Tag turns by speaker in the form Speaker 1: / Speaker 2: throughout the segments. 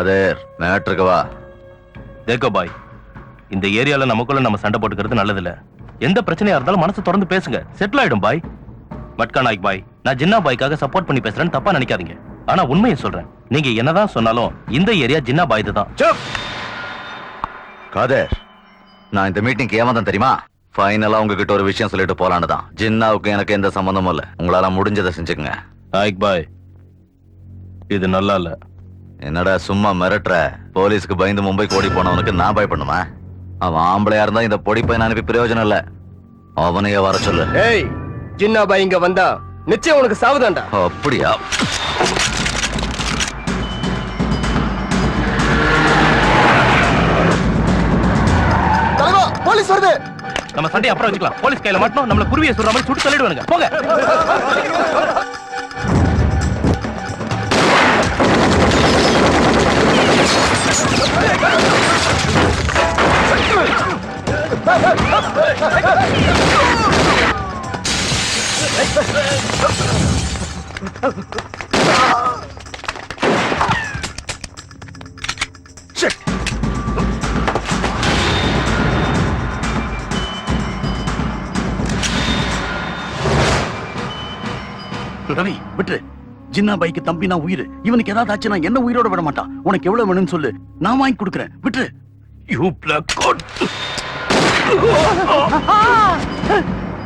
Speaker 1: காதர் மேட்ருக்கு வா.
Speaker 2: தேக்கோ பாய் இந்த ஏரியால நமக்குள்ள நம்ம சண்டை போட்டுக்கிறது நல்லதில்ல. எந்த பிரச்சனையா இருந்தாலும் மனசு திறந்து பேசுங்க. செட்டில் ஆயிடும் பாய் மட்கா நாய்க் பாய் நான் ஜின்னா பாய்க்காக சப்போர்ட் பண்ணி பேசுறேன்னு தப்பா நினைக்காதீங்க. ஆனா உண்மையை சொல்றேன். நீங்க என்னதான் சொன்னாலும் இந்த ஏரியா ஜின்னா பாய் தான்
Speaker 1: காதர் நான் இந்த மீட்டிங்க்கு ஏமாந்தேன் தெரியுமா? ஃபைனலா உங்ககிட்ட ஒரு விஷயம் சொல்லிட்டு போலான்னு தான். ஜின்னாவுக்கு எனக்கு எந்த சம்மந்தமும் இல்ல. உங்களால முடிஞ்சதை செஞ்சுக்கங்க.
Speaker 2: நாய்க் பாய் இது நல்லா இல்ல.
Speaker 1: என்னடா சும்மா மிரட்டுற? போலீஸ்க்கு பயந்து மும்பைக்கு ஓடி போனவனுக்கு நான் பயப்படணுமா? அவன் ஆம்பளையா இருந்தா இந்த பொடி பையன் அனுப்பி பிரயோஜனம் இல்ல. அவனையே வர சொல்லு.
Speaker 3: ஏய் ஜின்னா பாய் இங்க வந்தா நிச்சயம் உனக்கு சாவுதான்டா.
Speaker 1: அப்படியா?
Speaker 3: தலைவா போலீஸ் வருது.
Speaker 2: நம்ம சண்டையை அப்புறம் வச்சுக்கலாம். போலீஸ் கையில மாட்டோம் நம்மள குருவியை சொல்ற மாதிரி சுட்டு தள்ளிடுவானுங்க. போங்க.
Speaker 4: ரவி விட்டுரு ஜின்னா பைக்கு தம்பி நான் உயிர். இவனுக்கு ஏதாவது ஆச்சுன்னா என்ன உயிரோட விட மாட்டான் உனக்கு எவ்வளவு வேணும்னு சொல்லு. நான் வாங்கி கொடுக்குறேன். விட்டுரு. யூ பிளாக்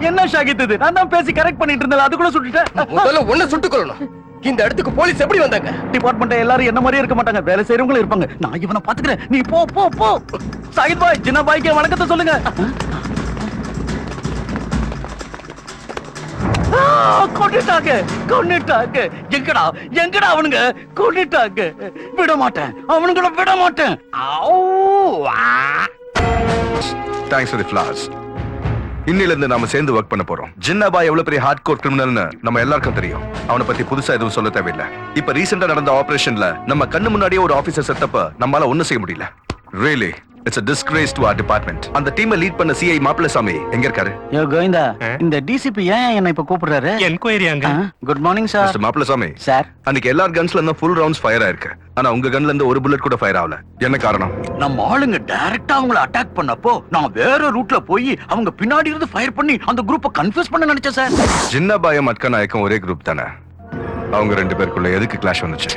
Speaker 4: என்ன ஷாகித் இது? நான் தான் பேசி கரெக்ட் பண்ணிட்டு இருந்தேன் அது கூட சுட்டுட்டேன்
Speaker 3: முதல்ல ஒண்ணு சுட்டுக் கொள்ளணும் இந்த இடத்துக்கு போலீஸ் எப்படி வந்தாங்க?
Speaker 4: டிபார்ட்மெண்ட் எல்லாரும் என்ன மாதிரியே இருக்க மாட்டாங்க. வேலை செய்யறவங்களும் இருப்பாங்க. நான் இவனை பாத்துக்கிறேன் நீ போ போ போ. சாகித் பாய் ஜின்னா பாய்க்கு வணக்கத்தை சொல்லுங்க. கொண்டுட்டாங்க கொண்டுட்டாங்க. எங்கடா எங்கடா அவனுங்க? கொண்டுட்டாங்க. விட மாட்டேன் அவனுங்கள விட மாட்டேன் ஆ.
Speaker 5: தேங்க்ஸ் ஃபார் தி ஃபிளார்ஸ் இன்னிலிருந்து நாம சேர்ந்து ஒர்க் பண்ண போறோம். ஜின்னாபாய் எவ்வளவு பெரிய ஹார்ட் கோர் கிரிமினல்னு நம்ம எல்லாருக்கும் தெரியும். அவனை பத்தி புதுசா எதுவும் சொல்ல தேவையில்லை. இப்ப ரீசெண்டா நடந்த ஆபரேஷன்ல நம்ம கண்ணு முன்னாடியே ஒரு ஆபீசர் செத்தப்ப நம்மளால ஒண்ணும் செய்ய முடியல. Really it's a disgrace to our department அந்த டீமை லீட் பண்ண சிஐ மாப்பிளசாமி எங்க இருக்காரு?
Speaker 4: யோ கோவிந்தா இந்த டிசிபி ஏன் என்ன இப்ப கூப்பிடுறாரு?
Speaker 6: என்கொயரி அங்க.
Speaker 4: Good morning sir
Speaker 5: mister Mappilasamy
Speaker 4: sir
Speaker 5: அன்னைக்கு எல்லா கன்ஸ்ல இருந்தும் ஃபுல் ரவுண்ட்ஸ் ஃபயர் ஆயிருக்கு. ஆனா உங்க கன்ல இருந்து ஒரு புல்லட் கூட ஃபயர் ஆகல. என்ன காரணம்?
Speaker 4: நம்ம ஆளுங்க டைரக்டா அவங்கள அட்டாக் பண்ணப்போ நான் வேற ரூட்ல போய் அவங்க பின்னாடி இருந்து ஃபயர் பண்ணி அந்த குரூப்பை கன்ஃபியூஸ் பண்ண நினைச்சேன் சார்
Speaker 5: ஜின்னாபாயும் மட்கா நாயக்கும் ஒரே குரூப் தானே? அவங்க ரெண்டு பேருக்குள்ள எதுக்கு கிளாஷ் வந்துச்சு?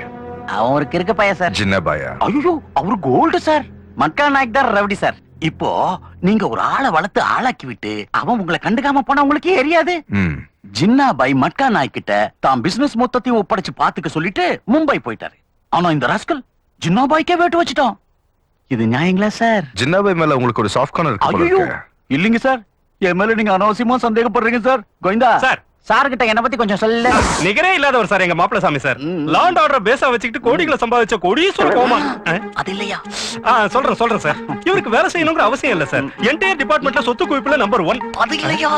Speaker 4: ஒரு கிறுக்க பையன் சார்
Speaker 5: ஜின்னாபாயா.
Speaker 4: ஐயோ அவரு கோல்டு சார் மக்கா நாயக் தான் ரவுடி சார். இப்போ நீங்க ஒரு ஆளை வளர்த்து ஆளாக்கி விட்டு அவன் உங்களை கண்டுக்காம போனா உங்களுக்கு எரியாது. ஜின்னா பை மட்கா நாய் கிட்ட தான் பிசினஸ் மொத்தத்தையும் ஒப்படைச்சு பாத்துக்க சொல்லிட்டு மும்பை போயிட்டாரு. ஆனா இந்த ராஸ்கல் ஜின்னா பாய்க்கே வேட்டு வச்சுட்டான். இது நியாயங்களா சார்?
Speaker 5: ஜின்னாபாய் மேல உங்களுக்கு ஒரு சாஃப்ட் கார்னர் இருக்கு.
Speaker 4: இல்லைங்க சார். என் மேல நீங்க அனாவசியமா சந்தேகப்படுறீங்க சார். கோவிந்தா.
Speaker 6: சார்.
Speaker 4: சார் கிட்ட என்ன பத்தி கொஞ்சம் சொல்ல.
Speaker 6: நிகரே இல்லாதவர் சார் எங்க மாப்பிள்ள சாமி சார். லாண்ட் ஆர்டர் பேஸா வச்சுக்கிட்டு கோடிகளை சம்பாதிச்ச கோடீஸ்வர கோமா.
Speaker 4: அது இல்லையா?
Speaker 6: ஆ சொல்றேன் சொல்றேன் சார். இவருக்கு வேலை செய்யணுங்கிற அவசியம் இல்ல சார். என்டையர் டிபார்ட்மெண்ட்ல சொத்து குவிப்புல நம்பர் ஒன்
Speaker 4: அது இல்லையா?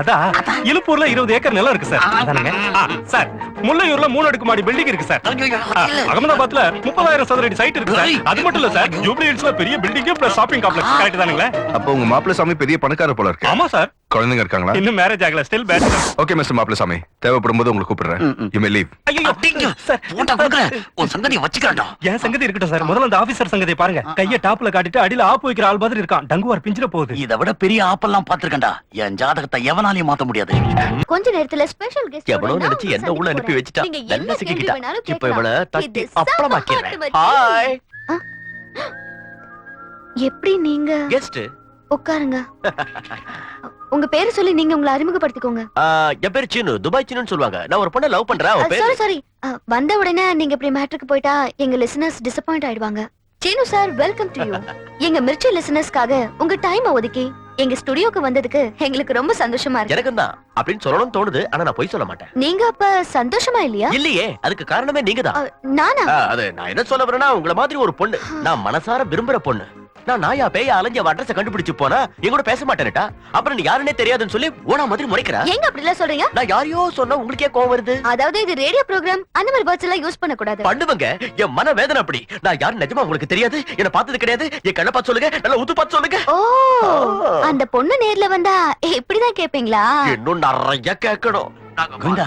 Speaker 6: அதான். இலுப்பூர்ல இருபது ஏக்கர் நிலம் இருக்கு சார். அதானங்க. சார் முல்லையூர்ல மூணு அடுக்கு மாடி பில்டிங் இருக்கு சார். அகமதாபாத்ல முப்பதாயிரம் சதுர அடி சைட் இருக்கு சார். அது மட்டும் இல்ல சார் ஜூப்ளி ஹில்ஸ்ல பெரிய building plus shopping complex correct தானுங்களே?
Speaker 5: அப்போ உங்க மாப்பிளசாமி பெரிய பணக்காரர் போல இருக்கு.
Speaker 6: ஆமா சார்.
Speaker 5: குழந்தைங்க இருக்காங்களா?
Speaker 6: இன்னும் மேரேஜ் ஆகல. Still bad
Speaker 5: okay mister Mappilasamy தேவைப்படும் போது உங்களுக்கு கூப்பிடுறேன்.
Speaker 4: ம், ம்.
Speaker 5: யூ மே லீவ்
Speaker 6: ஐயோ சார்
Speaker 4: போட்டா கொடுக்குறேன் உன் சங்கதியை வச்சுக்கிறேன்டா.
Speaker 6: என் சங்கதி இருக்கட்டும் சார். முதல்ல அந்த ஆபீசர் சங்கதியை பாருங்க. கைய டாப்ல காட்டிட்டு அடியில ஆப்பு வைக்கிற ஆள் மாதிரி இருக்கான். டங்குவார் பிஞ்சிர போகுது.
Speaker 4: இதை விட பெரிய ஆப்பெல்லாம் பாத்திருக்கேன்டா என் ஜாதகத்தை எவனாலையும் மாத்த முடியாது.
Speaker 7: கொஞ்ச நேரத்துல ஸ்பெஷல் கெஸ்ட்
Speaker 1: எவனோ நினைச்சு என்ன உள்ள அனுப்பி வச்சுட்டா? நல்லா சிக்கிக்கிட்டா? இப்ப இவள தட்டி அப்பளமாக்கிறேன் ஹாய்
Speaker 7: எப்படி நீங்க?
Speaker 1: கெஸ்ட்
Speaker 7: உட்காருங்க. உங்க பேரு சொல்லி நீங்க உங்களை அறிமுகப்படுத்திக்கோங்க.
Speaker 1: என் பேரு சீனு. துபாய் சீனுன்னு சொல்லுவாங்க. நான் ஒரு பொண்ணை லவ் பண்றேன். அவ
Speaker 7: சாரி சாரி வந்த உடனே நீங்க இப்படி மேட்ருக்கு போயிட்டா எங்க லிசனர்ஸ் டிசப்பாயிண்ட் ஆயிடுவாங்க. Seenu sir welcome to you எங்க மிர்ச்சி லிசனர்ஸ்க்காக உங்க டைம் ஒதுக்கி எங்க ஸ்டுடியோக்கு வந்ததுக்கு எங்களுக்கு ரொம்ப சந்தோஷமா இருக்கு.
Speaker 1: எனக்கும் தான் அப்படின்னு சொல்லணும்னு தோணுது. ஆனா நான் போய் சொல்ல மாட்டேன்.
Speaker 7: நீங்க அப்ப சந்தோஷமா இல்லையா?
Speaker 1: இல்லையே. அதுக்கு காரணமே நீங்க தான்
Speaker 7: நானா?
Speaker 1: அது நான் என்ன சொல்ல வரேன்னா உங்கள மாதிரி ஒரு பொண்ணு. நான் மனசார விரும்புற பொண்ணு. நான் நாயா பேய அலைஞ்ச அட்ரஸ் கண்டுபிடிச்சு போனா என் கூட பேச மாட்டேன்டா அப்புறம் நீ யாருன்னே தெரியாதுன்னு சொல்லி ஓனா மாதிரி முறைக்கிறா?
Speaker 7: ஏங்க அப்படி எல்லாம் சொல்றீங்க?
Speaker 1: நான் யாரையோ சொன்னா உங்களுக்கே கோவம் வருது.
Speaker 7: அதாவது இது ரேடியோ ப்ரோக்ராம் அந்த மாதிரி வேர்ட்ஸ் எல்லாம் யூஸ் பண்ண கூடாது
Speaker 1: பண்ணுவங்க. என் மன வேதனை அப்படி. நான் யாரு நிஜமா உங்களுக்கு தெரியாது? என்ன பார்த்தது கிடையாது. என் கண்ணை பார்த்து சொல்லுங்க. நல்லா உத்து பார்த்து சொல்லுங்க.
Speaker 7: ஓ அந்த பொண்ணு நேர்ல வந்தா இப்படிதான் கேப்பீங்களா?
Speaker 1: இன்னும் நிறைய கேட்கணும்.
Speaker 4: கோவிந்தா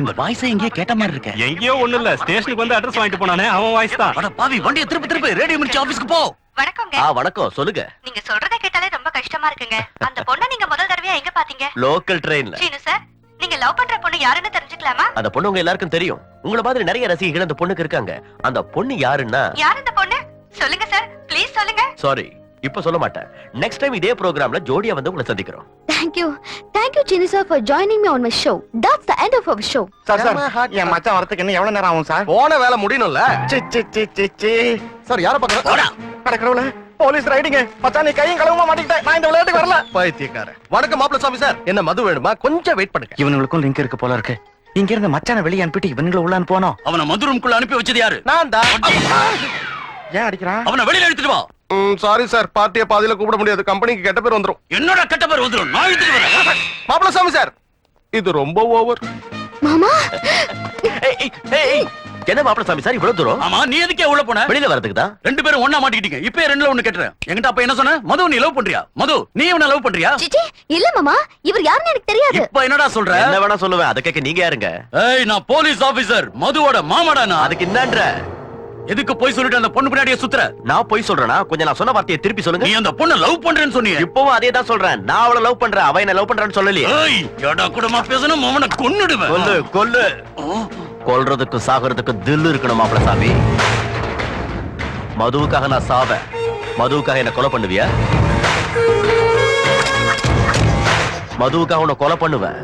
Speaker 4: இந்த வாய்ஸை எங்கேயே கேட்ட மாதிரி இருக்க.
Speaker 6: எங்கேயோ ஒண்ணு இல்ல. ஸ்டேஷனுக்கு வந்து அட்ரஸ் வாங்கிட்டு போனானே அவன் வாய்ஸ் தான்.
Speaker 4: அட பாவி வண்டியை திருப்பி திருப்பி. ரேடியோ மிர்ச்சி ஆபீஸ்க்கு போ.
Speaker 7: வணக்கங்க.
Speaker 1: ஆ வணக்கம். சொல்லுங்க.
Speaker 7: நீங்க சொல்றத கேட்டாலே ரொம்ப கஷ்டமா இருக்குங்க. அந்த பொண்ணை நீங்க முதல் தடவையா எங்க பாத்தீங்க?
Speaker 1: லோக்கல் ட்ரெயின்ல.
Speaker 7: சீனு சார் நீங்க லவ் பண்ற பொண்ணு யாருன்னு தெரிஞ்சுக்கலாமா?
Speaker 1: அந்த பொண்ணு உங்க எல்லாருக்கும் தெரியும். உங்கள மாதிரி நிறைய ரசிகைகள் அந்த பொண்ணுக்கு இருக்காங்க. அந்த பொண்ணு யாருன்னா
Speaker 7: யார் இந்த பொண்ணு? சொல்லுங்க சார். ப்ளீஸ் சொல்லுங்க.
Speaker 1: சாரி இப்ப சொல்ல மாட்டேன். நெக்ஸ்ட் டைம் இதே ப்ரோக்ராம்ல ஜோடியா வந்து உங்களை சந்திக்கிறோம்.
Speaker 7: Thank you. Thank you, Chini sir, for joining me on my show. That's the end of our show.
Speaker 8: Sir sir என் மச்சான் வரதுக்கு இன்னும் எவ்வளவு நேரம் ஆகும் சார்
Speaker 3: போன வேலை முடியணும்ல?
Speaker 8: சி சி சி சி சி.
Speaker 3: சார் யார பாக்குறோம்
Speaker 8: கடக்கறவள போலீஸ் ரைடிங்க மச்சான் நீ கையும் களவுமா மாட்டிக்கிட்ட நான் இந்த விளையாட்டுக்கு வரல.
Speaker 3: பைத்தியக்காரன். வணக்கம் மாப்பிள்ள சாமி சார். என்ன மது வேணுமா? கொஞ்சம் வெயிட் பண்ணுங்க.
Speaker 8: இவனுங்களுக்கும் லிங்க் இருக்கு போல இருக்கு. இங்க இருந்து மச்சான வெளிய அனுப்பிட்டு இவனுங்களை உள்ள அனுப்புவானோ?
Speaker 4: அவனை மதுரம்குள்ள அனுப்பி வச்சது யாரு?
Speaker 3: நான் தான்
Speaker 8: ஏன் அடிக்கிறான்?
Speaker 4: அவனை வெளியில எடுத்துட்டு வா.
Speaker 3: சாரி சார் பார்ட்டியை பாதியில கூப்பிட முடியாது. கம்பெனிக்கு கெட்ட பேர் வந்துரும்.
Speaker 4: என்னோட கெட்ட பேர் வந்துடும் நான் எடுத்துட்டு வரேன்.
Speaker 3: மாப்பிள்ள சாமி சார் இது ரொம்ப ஓவர்
Speaker 7: மாமா.
Speaker 1: என்ன மாப்பிள்ள சாமி சார் இவ்வளவு தூரம்?
Speaker 4: ஆமா நீ எதுக்கே உள்ள போன?
Speaker 1: வெளியில வரதுக்கு தான்
Speaker 4: ரெண்டு பேரும் ஒண்ணா மாட்டிக்கிட்டீங்க. இப்ப ரெண்டுல ஒண்ணு கேட்டுறேன். என்கிட்ட அப்ப என்ன சொன்ன? மது நீ லவ் பண்றியா? மது நீ இவனை லவ் பண்றியா?
Speaker 7: சிச்சி இல்ல மாமா. இவர் யாருன்னு எனக்கு தெரியாது.
Speaker 4: இப்ப என்னடா சொல்ற?
Speaker 1: என்ன வேணா சொல்லுவேன். அதை கேட்க நீங்க யாருங்க?
Speaker 4: ஏய் நான் போலீஸ் ஆபீசர் மதுவோட மாமாடா நான்.
Speaker 1: அதுக்கு என்னன்ற?
Speaker 4: எதுக்கு போய் சொல்லிட்டு அந்த பொண்ணு பின்னாடியே சுத்துற?
Speaker 1: நான் போய் சொல்றேனா? கொஞ்சம் நான் சொன்ன வார்த்தையை திருப்பி சொல்லுங்க.
Speaker 4: நீ அந்த பொண்ணை லவ் பண்றேன்னு சொன்னியே.
Speaker 1: இப்பவும் அதே தான் சொல்றேன். நான் அவளை லவ் பண்றேன் அவ என்ன லவ் பண்றான்னு சொல்லலையே.
Speaker 4: ஏய் எடா கூடமா பேசணும் அவனை கொன்னுடுவேன்.
Speaker 1: கொல்லு கொல்லு. கொல்றதுக்கு சாகிறதுக்கு தில்லு இருக்கணும் மாப்பிள்ள சாமி. மதுவுக்காக நான் சாவேன். மதுவுக்காக என்ன கொலை பண்ணுவியா? மதுவுக்காக உன்னை கொலை பண்ணுவேன்.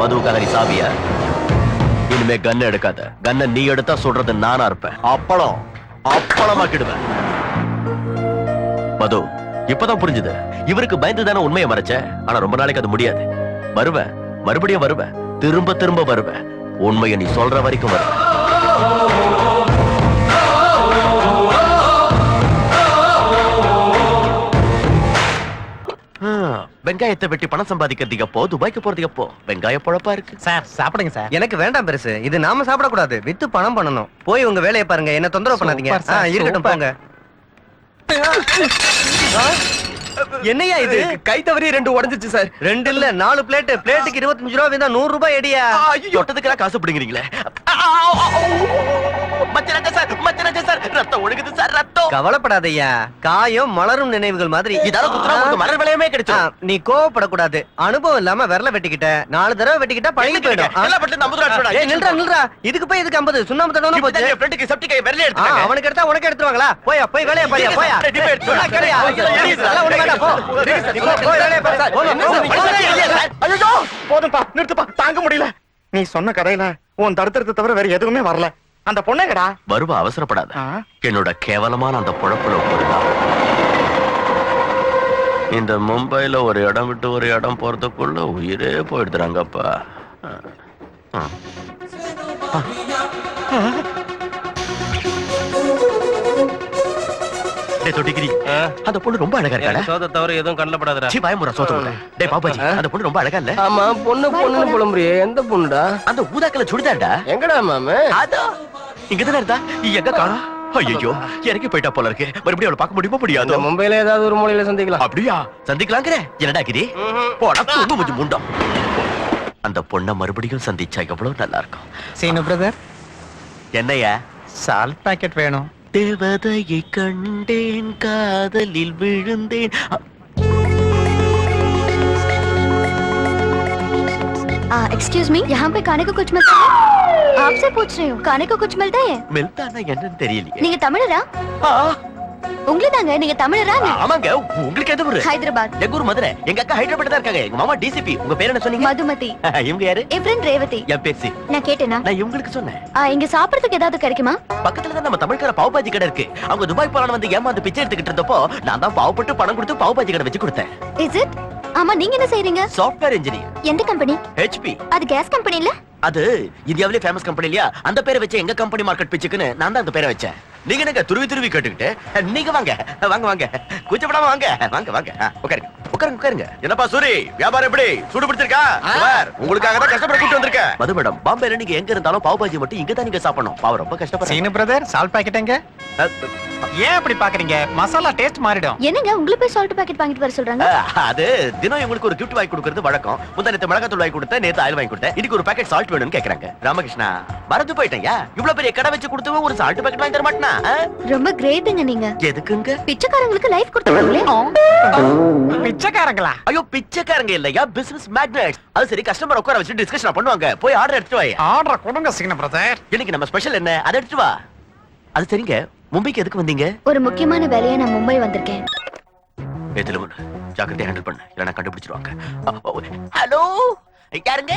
Speaker 1: மதுவுக்காக நீ சாவியா? இனிமே கன் எடுக்காத. கன்னை நீ எடுத்தா சொல்றது நானா இருப்பேன். அப்பளம் அப்பளமாக்கிடுவேன். மது இப்பதான் புரிஞ்சுது. இவருக்கு பயந்து தானே உண்மையை மறைச்ச? ஆனா ரொம்ப நாளைக்கு அது முடியாது. வருவேன். மறுபடியும் வருவேன். திரும்ப திரும்ப வருவேன். உண்மையை நீ சொல்ற வரைக்கும் வருவேன். வெங்காயத்தை வெட்டி பணம் சம்பாதிக்கிறதுக்கு எப்போ? துபாய்க்கு போறதுக்கு எப்போ? வெங்காய பொழப்பா இருக்கு.
Speaker 6: சார் சாப்பிடுங்க சார்.
Speaker 3: எனக்கு வேண்டாம் பெருசு. இது நாம சாப்பிடக்கூடாது. வித்து பணம் பண்ணணும். போய் உங்க வேலையை பாருங்க. என்ன தொந்தரவு பண்ணாதீங்க. இருக்கட்டும். போங்க. என்னையா இது? கை தவறி ரெண்டு உடைஞ்சிச்சு சார். ரெண்டு இல்ல நாலு பிளேட் பிளேட்டுக்கு இருபத்தஞ்சு ரூபா வேந்தா நூறு ரூபாய் எடியா
Speaker 1: தொட்டதுக்கெல்லாம் காசு பிடிங்கிறீங்களே.
Speaker 3: காயம் மலரும் நினைவுகள் மாதிரி.
Speaker 1: மலர் விளையமே கிடைச்சோம்
Speaker 3: நீ கோவப்படக்கூடாது. அனுபவம் இல்லாம விரல வெட்டிக்கிட்ட. நாலு தடவை வெட்டிக்கிட்டா பழகி போயிடும். நில்றா நில்றா. இதுக்கு போய் இதுக்கு ஐம்பது சுண்ணாம்பு தடவை போச்சு? அவனுக்கு எடுத்தா உனக்கு எடுத்துருவாங்களா? போயா போய் வேலையை போயா. போய்
Speaker 8: போதும்பா நிறுத்துப்பா. தாங்க முடியல. நீ சொன்ன கதையில உன் தடுத்துறதை தவிர வேற எதுவுமே வரல. அந்த பொண்ணுங்கடா
Speaker 1: வருவா அவசரப்படாத. என்னோட கேவலமான அந்த பொழப்புல போடுதான் இந்த மும்பைல ஒரு இடம் விட்டு ஒரு இடம் போறதுக்குள்ள உயிரே போயிடுறாங்கப்பா அந்த பொண்ணு ரொம்ப அழகா
Speaker 2: சோத தவிர எதுவும் கண்ணில் படாதடா.
Speaker 1: சி பயமுறா சோத்த டேய் பாப்பாஜி அந்த பொண்ணு ரொம்ப அழகா இல்ல?
Speaker 3: ஆமா பொண்ணு பொண்ணுன்னு புலம்புறியே. எந்த பொண்ணுடா?
Speaker 1: அந்த ஊதாக்கல சுடிதார்டா?
Speaker 3: எங்கடா மாமு?
Speaker 1: அதோ. இருந்தா? எங்க காணோம் ஐயோ இறங்கி போயிட்டா போல இருக்கு. மறுபடியும் அவளை பார்க்க முடியுமா முடியாது?
Speaker 3: மும்பைல ஏதாவது ஒரு மூலையில சந்திக்கலாம்.
Speaker 1: அப்படியா? சந்திக்கலாங்கிற. என்னடா கிரி போடா தூங்கு முண்டம். அந்த பொண்ண மறுபடியும் சந்திச்சா எவ்வளவு நல்லா இருக்கும்.
Speaker 6: சீனு பிரதர்
Speaker 1: என்னையா
Speaker 6: சால்ட் பாக்கெட் வேணும்.
Speaker 1: தேவதையை கண்டேன் காதலில் விழுந்தேன் அ-
Speaker 7: एक्सक्यूज मी यहाँ पे खाने को कुछ मिलता है आपसे पूछ रही हूँ खाने को कुछ मिलता है
Speaker 1: மெல்தானா என்னன்னு தெரியலையே
Speaker 7: நீங்க தமிழரா
Speaker 1: ஆ,
Speaker 7: உங்களே தாங்க நீங்க தமிழரா?
Speaker 1: ஆமாங்க. உங்களுக்கு எது ஊரு?
Speaker 7: ஹைதராபாத்.
Speaker 1: எங்க ஊர் மதுரை. எங்க அக்கா ஹைதராபாத் தான் இருக்காங்க. எங்க மாமா டிசிபி உங்க பேர் என்ன சொன்னீங்க?
Speaker 7: மதுமதி.
Speaker 1: இவங்க யாரு?
Speaker 7: என் ஃப்ரெண்ட் ரேவதி.
Speaker 1: என் பேசி
Speaker 7: நான் கேட்டேனா?
Speaker 1: நான் இவங்களுக்கு சொன்னேன்.
Speaker 7: இங்க சாப்பிடறதுக்கு ஏதாவது கிடைக்குமா?
Speaker 1: பக்கத்துல தான் நம்ம தமிழ்கார பாவ் பாஜி கடை இருக்கு. அவங்க துபாய் போலான்னு வந்து ஏமாந்து பிச்சை எடுத்துக்கிட்டு இருந்தப்போ நான் தான் பாவப்பட்டு பணம் கொடுத்து பாவ் பாஜி கடை வச்சு கொடுத்தேன்.
Speaker 7: இஸ் இட் ஆமா நீங்க என்ன செய்றீங்க?
Speaker 1: சாஃப்ட்வேர் இன்ஜினியர்
Speaker 7: எந்த கம்பெனி
Speaker 1: ஹெச்பி
Speaker 7: அது கேஸ் கம்பெனி இல்ல?
Speaker 1: அது இந்தியாவிலே ஃபேமஸ் கம்பெனி இல்லையா? அந்த பேரை வச்சு எங்க கம்பெனி மார்க்கெட் பிச்சுக்குன்னு நான் தான் அந்த பேரை வச்சேன். நீங்க என்னங்க துருவி துருவி கேட்டுக்கிட்டு? நீங்க வாங்க. வாங்க வாங்க. கூச்சப்படாம வாங்க. வாங்க வாங்க. உட்காருங்க. உட்காருங்க உட்காருங்க. என்னப்பா சூரி? வியாபாரம் எப்படி? சூடு பிடிச்சிருக்கா? உங்களுக்காக தான் கஷ்டப்பட கூட்டு வந்திருக்கேன். மது மேடம் பாம்பேல நீங்க எங்க இருந்தாலும் பாவ் பாஜி மட்டும் இங்க தான் நீங்க சாப்பிடணும். பாவம் ரொம்ப கஷ்டப்படுறேன்
Speaker 6: சீனு பிரதர் சால்ட் பாக்கெட் எங்க? ஏன் அப்படி பாக்குறீங்க? மசாலா டேஸ்ட் மாறிடும்.
Speaker 7: என்னங்க உங்களுக்கு போய் சால்ட் பாக்கெட் வாங்கிட்டு வர சொல்றாங்க?
Speaker 1: அது தினம் இவங்களுக்கு ஒரு கிஃப்ட் வாங்கி கொடுக்கறது வழக்கம். முந்தா நேத்து மிளகாத்தூள் வாங்கி கொடுத்தேன் நேத்து ஆயில் வாங்கி கொடுத்தேன். இன்னைக்கு ஒரு பாக்கெட் சால்ட் வேணும்னு கேக்குறாங்க. ராமகிருஷ்ணா மறந்து போயிட்டேன்யா இவ்வளவு பெரிய கடை வச்சு கொடுத்து ஒரு சால்ட் பாக்கெட் வாங்கி தர மாட்டேனா?
Speaker 7: ரொம்ப கிரேட்டுங்க நீங்க.
Speaker 1: எதுக்குங்க?
Speaker 7: பிச்சைக்காரங்களுக்கு லைஃப் கொடுத்துருங்களே
Speaker 6: பிச்சைக்காரங்களா?
Speaker 1: ஐயோ பிச்சைக்காரங்க இல்லையா? பிசினஸ் மேக்னெட்ஸ் அது சரி கஸ்டமர் உட்கார வச்சு டிஸ்கஷன் பண்ணுவாங்க. போய் ஆர்டர் எடுத்துட்டு வாயா
Speaker 6: ஆர்டர் கொடுங்க சீன பிரதர்
Speaker 1: இன்னைக்கு நம்ம ஸ்பெஷல் என்ன? அதை எடுத்துட்டு வா. அது சரிங்க. மும்பைக்கு எதுக்கு வந்தீங்க?
Speaker 7: ஒரு முக்கியமான வேலையா நான் மும்பை வந்திருக்கேன்.
Speaker 1: ஏத்துல ஒண்ணு. ஜாக்கிரதையா ஹேண்டில் பண்ணு. இல்லைன்னா கண்டுபிடிச்சிருவாங்க. ஹலோ யாருங்க?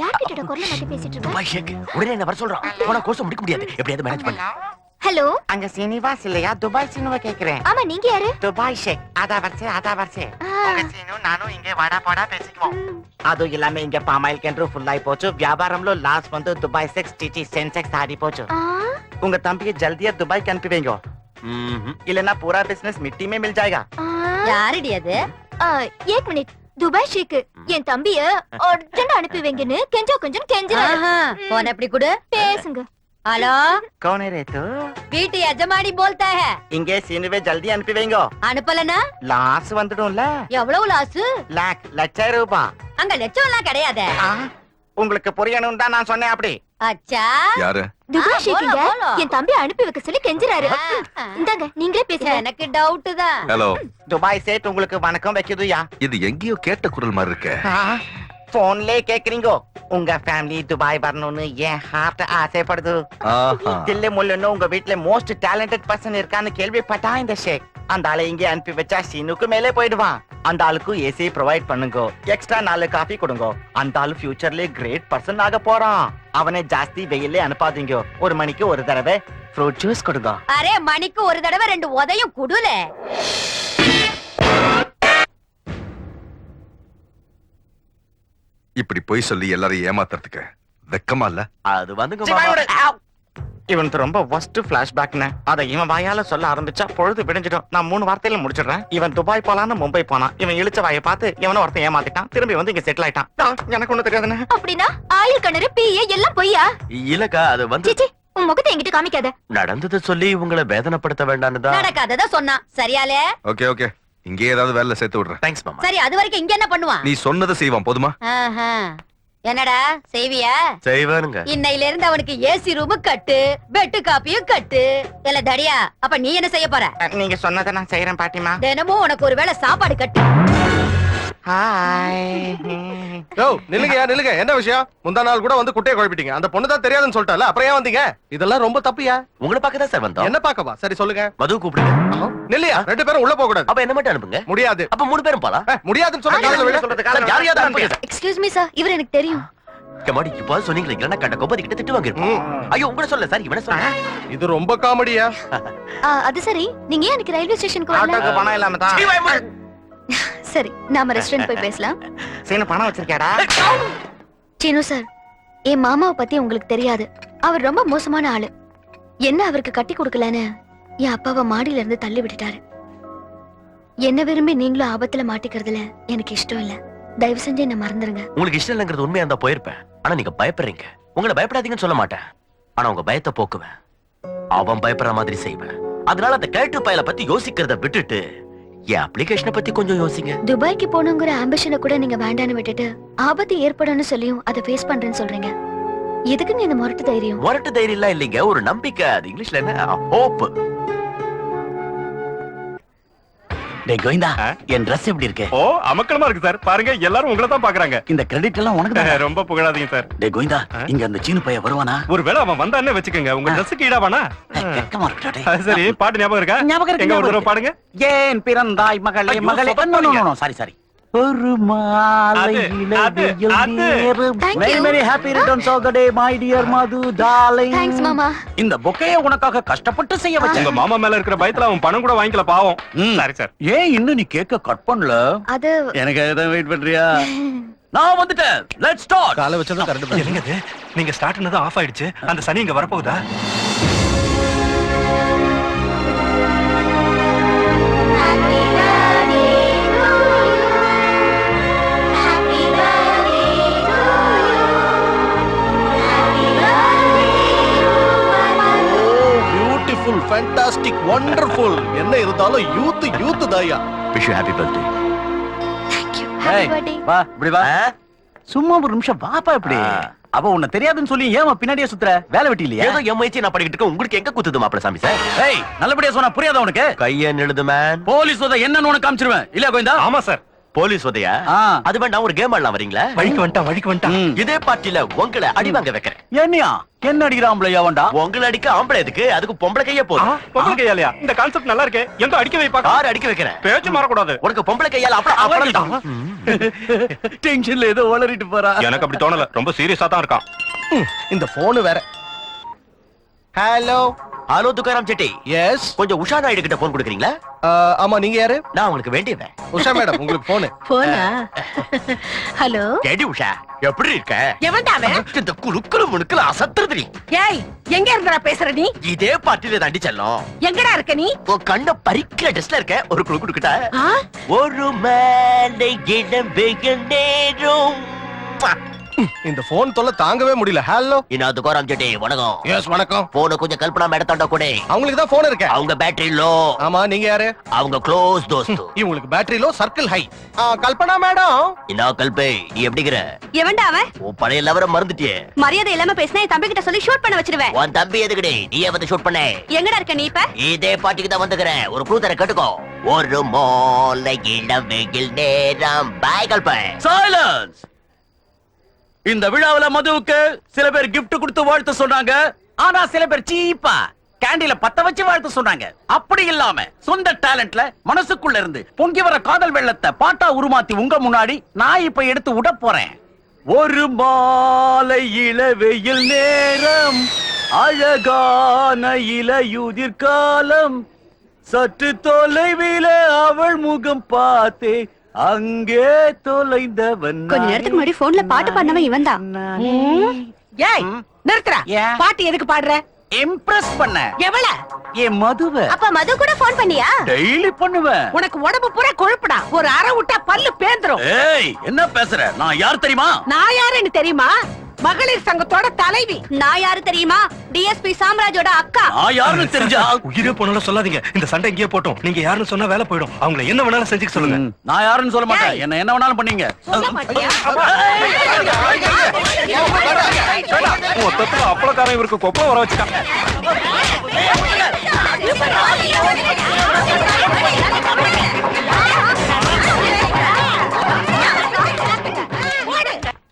Speaker 7: யார்கிட்ட குரல மாத்தி பேசிட்டு இருக்க
Speaker 1: துபாய் ஷேக் உடனே என்ன வர சொல்றான் போனா கோர்ஸ் முடிக்க முடியாது எப்படியாவது மேனேஜ் பண்ணு
Speaker 7: ஹலோ
Speaker 8: அங்க சீனிவாஸ் இல்லையா துபாய் சீனுவ கேக்குறேன்
Speaker 7: ஆமா நீங்க யாரு
Speaker 8: துபாய் ஷேக் அதா வரிசை அதா வரிசை
Speaker 7: ஆ.
Speaker 8: உங்க సీను நானும் இங்கே వాడా పోడా பேசிக்குவோம் ಅದು ఇలామే ఇంకే పామాయిల్ కేంద్రం ఫుల్ అయిపోవచ్చు వ్యాపారంలో లాస్ వంతు దుబాయ్ సెక్స్ టీటీ సెన్సెక్స్ ఆడిపోవచ్చు
Speaker 7: ஆ,
Speaker 8: உங்க தம்பியை ஜல்தியா துபாய் அனுப்பி வைங்க
Speaker 1: ம்ஹும்.
Speaker 8: இல்லனா பூரா பிசினஸ் மிட்டி में मिल जाएगा
Speaker 7: ஆ.
Speaker 9: யாரடி அது
Speaker 7: ஆ, ஏக் மினிட் துபாய் ஷேக் என் தம்பிய அர்ஜென்ட் அனுப்பி வைங்கன்னு கெஞ்சோ கொஞ்சம் கெஞ்சுறாரு
Speaker 9: ஆஹா, போன் எப்படி கொடு
Speaker 7: பேசுங்க
Speaker 9: ஹலோ
Speaker 8: कौन है रे तू
Speaker 9: வீட்டு எஜமானி போல்தா ஹே
Speaker 8: இங்கே சீனுவே ஜல்தி அனுப்பி வைங்க
Speaker 9: அனுப்பலனா
Speaker 8: லாஸ் வந்துடும்ல
Speaker 9: எவ்வளவு லாசு
Speaker 8: லாக் லட்சம் ரூபாய்
Speaker 9: அங்க லட்சம் எல்லாம் கிடையாது
Speaker 8: ஆ, உங்களுக்கு புரியணும் தான் நான் சொன்னேன் அப்படி
Speaker 9: அச்சா.
Speaker 5: யாரு.
Speaker 7: என் தம்பி அனுப்பி வைக்க சொல்லி கெஞ்சுறாரு. இந்தாங்க நீங்களே பேசுங்க.
Speaker 9: எனக்கு டவுட் தான்
Speaker 5: ஹலோ
Speaker 8: துபாய் சேட் உங்களுக்கு வணக்கம் வைக்குதுயா?
Speaker 5: இது எங்கேயோ கேட்ட குரல் மாதிரி இருக்க.
Speaker 8: போன்லே கேக்குறீங்க. உங்க ஃபேமிலி துபாய் வரணும்னு என் ஹார்ட் ஆசைப்படுது. தில்லு முள்ளுன்னு உங்க வீட்ல மோஸ்ட் டேலண்டட் பர்சன் இருக்கான்னு கேள்விப்பட்டா இந்த ஷேக்? அந்த ஆளை இங்கே அனுப்பி வச்சா சீனுக்கு மேலே போயிடுவான் அந்த ஆளுக்கு ஏசி ப்ரொவைட் பண்ணுங்க. எக்ஸ்ட்ரா நாலு காஃபி கொடுங்க. அந்த ஆளு ஃபியூச்சர்ல கிரேட் பர்சன் ஆக போறான். அவனை ஜாஸ்தி வெயிலே அனுப்பாதீங்க. ஒரு மணிக்கு ஒரு தடவை ஃப்ரூட் ஜூஸ் கொடுங்க.
Speaker 9: அரே மணிக்கு ஒரு தடவை ரெண்டு உதையும் குடுல.
Speaker 5: இப்படி பொய் சொல்லி எல்லாரையும் ஏமாத்துறதுக்கு வெக்கமா இல்ல?
Speaker 1: அது வந்துங்க மாமா.
Speaker 8: இவனுக்கு ரொம்ப ஒஸ்ட் பிளாஷ்பேக்னு அதை இவன் வாயால சொல்ல ஆரம்பிச்சா பொழுது விடிஞ்சிடும். நான் மூணு வார்த்தையில முடிச்சிடுறேன். இவன் துபாய் போலான்னு மும்பை போனான். இவன் இழுச்ச வாயை பார்த்து இவனை ஒருத்தன் ஏமாத்திட்டான். திரும்பி வந்து இங்க செட்டில் ஆயிட்டான். எனக்கு ஒண்ணு தெரியாதுன்னு.
Speaker 7: அப்படின்னா ஆயில் கிணறு பிஏ எல்லாம் பொய்யா?
Speaker 1: இல்லக்கா அது வந்து
Speaker 7: உன் முகத்தை என்கிட்ட காமிக்காத.
Speaker 1: நடந்ததை சொல்லி உங்களை வேதனைப்படுத்த வேண்டான்னு தான்.
Speaker 9: நடக்காததா சொன்னான் சரியாலே?
Speaker 5: Okay okay. இங்கே ஏதாவது வேலை சேர்த்து விடுறேன்.
Speaker 1: தேங்க்ஸ் மாமா.
Speaker 9: சரி அது வரைக்கும் இங்க என்ன பண்ணுவான்?
Speaker 5: நீ சொன்னதை செய்வான். போதுமா?
Speaker 9: ஆஹா. என்னடா செய்வியா?
Speaker 1: செய்வானுங்க.
Speaker 9: இன்னையில இருந்து அவனுக்கு ஏசி ரூம் கட்டு பெட்டு காப்பியும் கட்டு. இல்ல தடியா அப்ப நீ என்ன செய்ய போற?
Speaker 8: நீங்க சொன்னதை நான் செய்யறேன் பாட்டிமா.
Speaker 9: தினமும் உனக்கு ஒரு வேளை சாப்பாடு கட்டு.
Speaker 8: ஹாய்
Speaker 3: யோ நில்லுங்கயா நில்லுங்க. என்ன விஷயம்? முந்தா நாள் கூட வந்து குட்டையை குழப்பிட்டீங்க. அந்த பொண்ணு தான் தெரியாதுன்னு சொல்லிட்டால அப்புறம் ஏன் வந்தீங்க? இதெல்லாம் ரொம்ப தப்புயா
Speaker 1: உங்களை பார்க்க தான் சார் வந்தோம்.
Speaker 3: என்ன பாக்கவா சரி சொல்லுங்க.
Speaker 1: மது கூப்பிடுங்க.
Speaker 3: நில்லையா? ரெண்டு பேரும் உள்ள போக கூடாது
Speaker 1: அப்ப என்ன மட்டும் அனுப்புங்க?
Speaker 3: முடியாது.
Speaker 1: அப்ப மூணு பேரும் போலாம்.
Speaker 3: முடியாதுன்னு விழு.
Speaker 1: சார், யாரையாவது அனுப்புங்க.
Speaker 7: எக்ஸ்கியூஸ் மீ சார் இவர் எனக்கு தெரியும்.
Speaker 1: கமாடி இப்போ சொன்னீங்களே கண்ட கிட்ட திட்டு வாங்கிருப்போம் ஐயோ உங்களை சொல்ல சார் இவனை சொல்ல
Speaker 3: இது ரொம்ப காமெடியா
Speaker 7: அது சரி. நீங்க ஏன் எனக்கு ரயில்வே ஸ்டேஷனுக்கு வரல?
Speaker 8: ஆட்டோக்கு பணம் இல்லாம தான்.
Speaker 7: சரி நாம ரெஸ்டாரண்ட் போய் பேசலாம்.
Speaker 8: சீனு பணம் வச்சிருக்கேடா
Speaker 7: சீனு சார் என் மாமாவை பத்தி உங்களுக்கு தெரியாது. அவர் ரொம்ப மோசமான ஆளு. என்ன அவருக்கு கட்டி கொடுக்கலன்னு என் அப்பாவை மாடியில இருந்து தள்ளி விட்டுட்டாரு. என்ன விரும்பி நீங்களும் ஆபத்துல மாட்டிக்கிறதுல எனக்கு இஷ்டம் இல்ல. தயவு செஞ்சு என்ன மறந்துருங்க.
Speaker 1: உங்களுக்கு இஷ்டம் இல்லைங்கிறது உண்மையா இருந்தா போயிருப்பேன். ஆனா நீங்க பயப்படுறீங்க. உங்களை பயப்படாதீங்கன்னு சொல்ல மாட்டேன். ஆனா உங்க பயத்தை போக்குவேன். அவன் பயப்படுற மாதிரி செய்வேன். அதனால அந்த கேட்டு பயலை பத்தி யோசிக்கிறத விட்டுட்டு என் அப்ளிகேஷனை பத்தி கொஞ்சம் யோசிங்க.
Speaker 7: துபாய்க்கு போகணுங்கிற ஆம்பிஷனை கூட நீங்க வேண்டான்னு விட்டுட்டு ஆபத்து ஏற்படும்னு சொல்லியும் அதை ஃபேஸ் பண்றேன்னு சொல்றீங்க. எதுக்குங்க இந்த முரட்டு தைரியம்?
Speaker 1: முரட்டு தைரியம் எல்லாம் இல்லைங்க ஒரு நம்பிக்கை. அது இங்கிலீஷ்ல என்ன? ஹோப்
Speaker 4: டேய் கோவிந்தா என் Dress எப்படி இருக்கு?
Speaker 6: ஓ அமக்கலமா இருக்கு சார். பாருங்க எல்லாரும் உங்களை தான் பாக்குறாங்க.
Speaker 4: இந்த கிரெடிட் எல்லாம் உனக்கு தான்?
Speaker 6: ரொம்ப புகழாதீங்க சார்.
Speaker 4: டேய் கோவிந்தா? இங்க அந்த சீனு பையன் வருவானா?
Speaker 6: ஒருவேளை அவன் வந்தானே வச்சுக்கோங்க? உங்க ட்ரெஸ்ஸுக்கு ஈடாவானா?
Speaker 4: வெக்கமா இருக்குடா டேய்.
Speaker 6: அது சரி பாட்டு ஞாபகம் இருக்கா?
Speaker 4: ஞாபகம் இருக்கு,
Speaker 6: எங்க ஒரு
Speaker 4: ஞாபகம்
Speaker 6: தடவை பாடுங்க.
Speaker 4: ஏன் பிறந்தாய் மகளே
Speaker 6: ஐயோ,
Speaker 4: மகளே?
Speaker 6: அது, அது,
Speaker 7: மாமா
Speaker 4: இந்த பொக்கைய உனக்காக கஷ்டப்பட்டு செய்ய
Speaker 6: உங்க மாமா மேல இருக்கிற பயத்துல அவன் பணம் கூட வாங்கிக்கல பாவம். சரி சார்
Speaker 4: ஏன் இன்னும் நீ கேக்க கட் பண்ணல?
Speaker 7: அது
Speaker 4: எனக்கு தான் வெயிட் பண்றியா? நான் வந்துட்டேன். லெட்ஸ் ஸ்டார்ட்
Speaker 3: காலை வச்சதும் கரெக்ட்
Speaker 6: இது? நீங்க ஸ்டார்ட் பண்ணது ஆஃப் ஆயிடுச்சு. அந்த சனி இங்க வரப்போகுதா?
Speaker 3: ஃபேண்டாஸ்டிக் வண்டர்ஃபுல் என்ன இருந்தாலும் யூத் யூத் தாயா.
Speaker 1: Wish you happy birthday
Speaker 7: thank you happy birthday
Speaker 4: வா இப்படி வா. சும்மா ஒரு நிமிஷம் வாப்பா இப்படி. அவ உன்னை தெரியாதுன்னு சொல்லி ஏமா பின்னாடியே சுத்துற? வேலை வெட்டி இல்லையா?
Speaker 1: ஏதோ எம்ஐச்சி நான் படிக்கிட்டு இருக்கேன். உங்களுக்கு எங்க குத்துது மாப்பிள சாமி சார்
Speaker 4: ஏய் நல்லபடியா சொன்னா புரியாத உனக்கு?
Speaker 1: கைய எழுது மேன்
Speaker 4: போலீஸ் என்னன்னு உனக்கு காமிச்சிருவேன். இல்லையா கோவிந்தா?
Speaker 6: ஆமா சார்
Speaker 1: போலீஸ் உதயா?
Speaker 4: ஆ.
Speaker 1: அது வேண்டாம் ஒரு கேம் ஆடலாம் வரீங்களா?
Speaker 6: வழிக்கு வந்துட்டான் வழிக்கு வந்துட்டான்.
Speaker 1: இதே பார்ட்டில உங்களை அடி வாங்க வைக்கிறேன்.
Speaker 4: என்னையா? என்ன அடிக்கிறான் அவன்டா
Speaker 1: உங்களை அடிக்க ஆம்பளை எதுக்கு? அதுக்கு பொம்பளை கையே போதும்.
Speaker 6: பொம்பளை கையாலயா இந்த கான்செப்ட் நல்லா இருக்கே. எங்க அடிக்க வைப்பா
Speaker 1: கார் அடிக்க வைக்கிறேன்?
Speaker 6: பேச்சு மாறக்கூடாது.
Speaker 1: உனக்கு பொம்பளை கையால அப்புறம் அப்புறம்
Speaker 4: டென்ஷன்ல ஏதோ வளரிட்டு போறா.
Speaker 6: எனக்கு அப்படி தோணல. ரொம்ப சீரியஸா தான் இருக்கான்.
Speaker 3: இந்த போன் வேற. Hello
Speaker 1: hello Tukaram Chetty.
Speaker 3: Yes
Speaker 1: கொஞ்சம் உஷா நாயுடு கிட்ட போன் கொடுக்குறீங்களா?
Speaker 3: ஆமா நீங்க யாரு?
Speaker 1: நான் உங்களுக்கு வேண்டியவன்.
Speaker 3: உஷா மேடம் உங்களுக்கு போனு?
Speaker 9: போனா ஹலோ?
Speaker 1: கேடி உஷா எப்படி இருக்க?
Speaker 9: எவன்டா அவன்?
Speaker 1: இந்த குலுக்குல முணுக்குல அசத்துறது நீ.
Speaker 9: ஏய் எங்க இருந்தடா பேசுற நீ?
Speaker 1: இதே பார்ட்டில தாண்டி செல்லும்.
Speaker 9: எங்கடா இருக்க நீ?
Speaker 1: உன் கண்ண பறிக்கிற ட்ரெஸ்ல இருக்க ஒரு குழு கொடுக்கட்டா.
Speaker 9: ஆ?
Speaker 1: ஒரு மேலை இடம் வெகு நேரம்.
Speaker 3: இந்த போன் தொல்லை தாங்கவே முடியல. ஹலோ
Speaker 1: இன்னும் துக்காராம் செட்டி வணக்கம்.
Speaker 3: எஸ் வணக்கம்.
Speaker 1: போன கொஞ்சம் கல்பனா மேடத்தாண்ட கூட.
Speaker 3: அவங்களுக்கு தான் போன் இருக்கேன்
Speaker 1: அவங்க பேட்டரி லோ
Speaker 3: ஆமா நீங்க யாரு?
Speaker 1: அவங்க க்ளோஸ் தோஸ்து.
Speaker 3: இவங்களுக்கு battery low circle high Kalpana madam?
Speaker 1: என்ன கல்பே நீ எப்படிங்கிற
Speaker 7: எவன்டா அவன்?
Speaker 1: உன் பழைய லவர மறந்துட்டியே.
Speaker 7: மரியாதை இல்லாம பேசினா என் தம்பி கிட்ட சொல்லி ஷூட் பண்ண வச்சிருவேன்
Speaker 1: உன் தம்பி எதுக்குடி? நீயே வந்து ஷூட் பண்ண?
Speaker 7: எங்கடா இருக்க நீ இப்ப?
Speaker 1: இதே பாட்டிக்கு தான் வந்துக்கிறேன் ஒரு க்ளூ தர கேட்டுக்கோ. ஒரு மோலை இடம் வெயில் நேரம். பாய் கல்பே.
Speaker 4: சைலன்ஸ் இந்த விழாவுல மதுவுக்கு சில பேர் gift கொடுத்து வாழ்த்து சொன்னாங்க. ஆனா சில பேர் சீப்பா கேண்டில பத்த வச்சு வாழ்த்து சொன்னாங்க. அப்படி இல்லாம சொந்த டேலண்ட்ல மனசுக்குள்ள இருந்து பொங்கி வர காதல் வெள்ளத்தை பாட்டா உருமாத்தி உங்க முன்னாடி நான் இப்ப எடுத்து விட போறேன். ஒரு மாலை இளவெயில் நேரம் அழகான இலையுதிர் காலம். சற்று தொலைவில அவள் முகம் பார்த்தே அங்கே தொலைந்தவன்
Speaker 7: கொஞ்ச நேரத்துக்கு முன்னாடி போன்ல பாட்டு பாடினவன் இவன் தான்
Speaker 9: ஏய் நிறுத்துறா? பாட்டு எதுக்கு பாடுற?
Speaker 4: இம்ப்ரெஸ் பண்ண.
Speaker 9: எவள
Speaker 4: என் மதுவ.
Speaker 7: அப்ப மது கூட போன் பண்ணியா?
Speaker 4: டெய்லி பண்ணுவேன்
Speaker 9: உனக்கு உடம்பு பூரா கொழுப்புடா. ஒரு அரை விட்டா பல்லு பேந்துரும்.
Speaker 4: ஏய் என்ன பேசுற? நான் யார் தெரியுமா?
Speaker 9: நான் யாருன்னு தெரியுமா? மகளிர் சங்கத்தோட தலைவி
Speaker 7: நான் யாரு தெரியுமா டிஎஸ்பி சாம்ராஜோட அக்கா
Speaker 4: நான் யாருன்னு தெரிஞ்சா
Speaker 6: உயிரே போனாலும் சொல்லாதீங்க இந்த சண்டை இங்கேயே போட்டோம் நீங்க யாருன்னு சொன்னா வேலை போயிடும் அவங்கள என்ன வேணாலும் செஞ்சுக்க சொல்லுங்க
Speaker 4: நான் யாருன்னு சொல்ல மாட்டேன். என்ன என்ன வேணாலும் பண்ணீங்க
Speaker 6: மொத்தத்துல அப்பளக்காரன் இவருக்கு கொப்பம் வர வச்சுட்டான்
Speaker 9: ஏய்,